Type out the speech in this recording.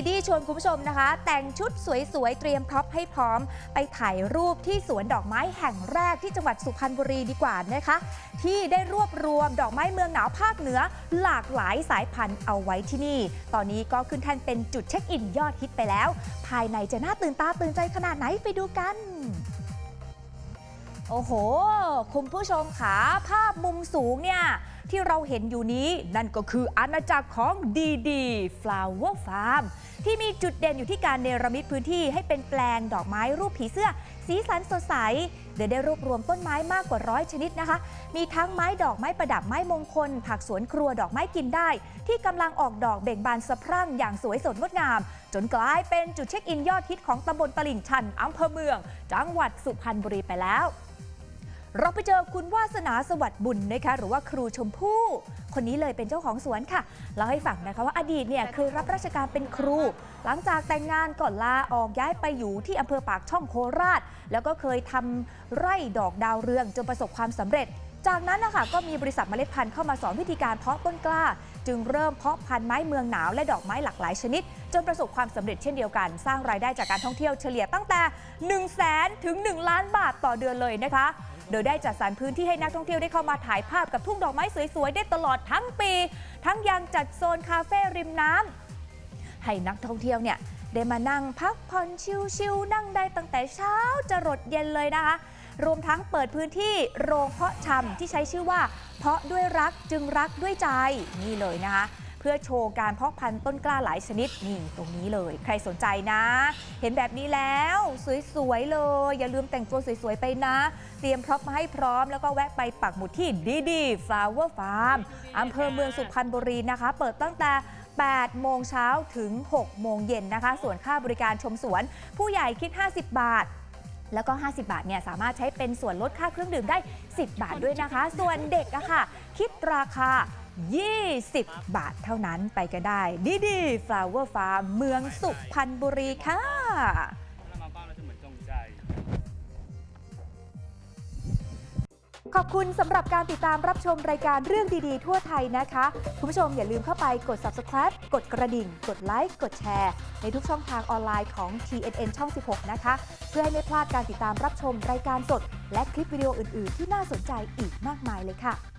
ดีดีชวนคุณผู้ชมนะคะ แต่งชุดสวยๆ เตรียมพร็อพให้พร้อม ไปถ่ายรูปที่สวนดอกไม้แห่งแรกที่จังหวัดสุพรรณบุรีดีกว่านะคะ ที่ได้รวบรวมดอกไม้เมืองหนาวภาคเหนือ หลากหลายสายพันธุ์เอาไว้ที่นี่ ตอนนี้ก็ขึ้นแท่นเป็นจุดเช็คอินยอดฮิตไปแล้ว ภายในจะน่าตื่นตาตื่นใจขนาดไหนไปดูกัน โอ้โห คุณผู้ชมขาภาพมุมสูงเนี่ย ที่เราเห็นอยู่นี้นั่นก็คืออาณาจักรของดีดี Flower Farm ที่มีจุดเด่นอยู่ที่การเนรมิตพื้นที่ให้เป็นแปลงดอกไม้รูปผีเสื้อ สีสันสดใสโดยได้รวบรวมต้นไม้มากกว่าร้อยชนิดนะคะ มีทั้งไม้ดอกไม้ประดับไม้มงคล ผักสวนครัวดอกไม้กินได้ ที่กำลังออกดอกเบ่งบานสะพรั่งอย่างสวยสดงดงาม จนกลายเป็นจุดเช็คอินยอดฮิตของตำบลตลิ่งชันอำเภอเมือง จังหวัดสุพรรณบุรีไปแล้ว เราไปเจอคุณวาสนาสวัสดิ์บุญนะคะหรือว่าครูชมพู่คนนี้เลยเป็นเจ้าของสวนค่ะเล่าให้ฟังนะคะว่าอดีตเนี่ยเคยรับราชการเป็นครู หลังจากแต่งงานก่อนลาออกย้ายไปอยู่ที่อำเภอปากช่องโคราช แล้วก็เคยทำไร่ดอกดาวเรืองจนประสบความสำเร็จ จากนั้นนะคะก็มีบริษัทเมล็ดพันธุ์เข้ามาสอนวิธีการเพาะต้นกล้า จึงเริ่มเพาะพันธุ์ไม้เมืองหนาวและดอกไม้หลากหลายชนิด จนประสบความสำเร็จเช่นเดียวกัน สร้างรายได้จากการท่องเที่ยวเฉลี่ยตั้งแต่ 1 0 0 0 0แสนถึง 1 ล้านบาทต่อเดือนเลยนะคะ โดยได้จัดสรรพื้นที่ให้นักท่องเที่ยวได้เข้ามาถ่ายภาพกับทุ่งดอกไม้สวยๆ ได้ตลอดทั้งปี ทั้งยังจัดโซนคาเฟ่ริมน้ำให้นักท่องเที่ยวเนี่ยได้มานั่งพักผ่อนชิลๆนั่งได้ตั้งแต่เช้าจะรดเย็นเลยนะคะ รวมทั้งเปิดพื้นที่โรงเพาะชำที่ใช้ชื่อว่า เพาะด้วยรักจึงรักด้วยใจนี่เลยนะคะ เพื่อโชว์การเพาะพันธุ์ต้นกล้าหลายชนิดนี่ตรงนี้เลย ใครสนใจนะ เห็นแบบนี้แล้วสวยๆเลย อย่าลืมแต่งตัวสวยๆไปนะ เตรียมพร็อพมาให้พร้อมแล้วก็แวะไปปักหมุดที่ดีดี Flower Farm อำเภอเมืองสุพรรณบุรีนะคะ เปิดตั้งแต่8โมงเช้าถึง 6 โมงเย็นนะคะ ส่วนค่าบริการชมสวน ผู้ใหญ่คิด 50 บาท แล้วก็ 50 บาทเนี่ยสามารถใช้เป็นส่วนลดค่าเครื่องดื่มได้ 10 บาทด้วยนะคะ ส่วนเด็กอะค่ะ คิดราคา 20 บาทเท่านั้นไปกันได้ ดีดี Flower Farm เมืองสุพรรณบุรีค่ะขอบคุณสำหรับการติดตามรับชมรายการเรื่องดีๆ ทั่วไทยนะคะ คุณผู้ชมอย่าลืมเข้าไปกด subscribe กดกระดิ่ง กดไลค์ กดแชร์ ในทุกช่องทางออนไลน์ของ TNN ช่อง 16 นะคะ เพื่อให้ไม่พลาดการติดตามรับชมรายการสด และคลิปวิดีโออื่น ๆ ที่น่าสนใจอีกมากมายเลยค่ะ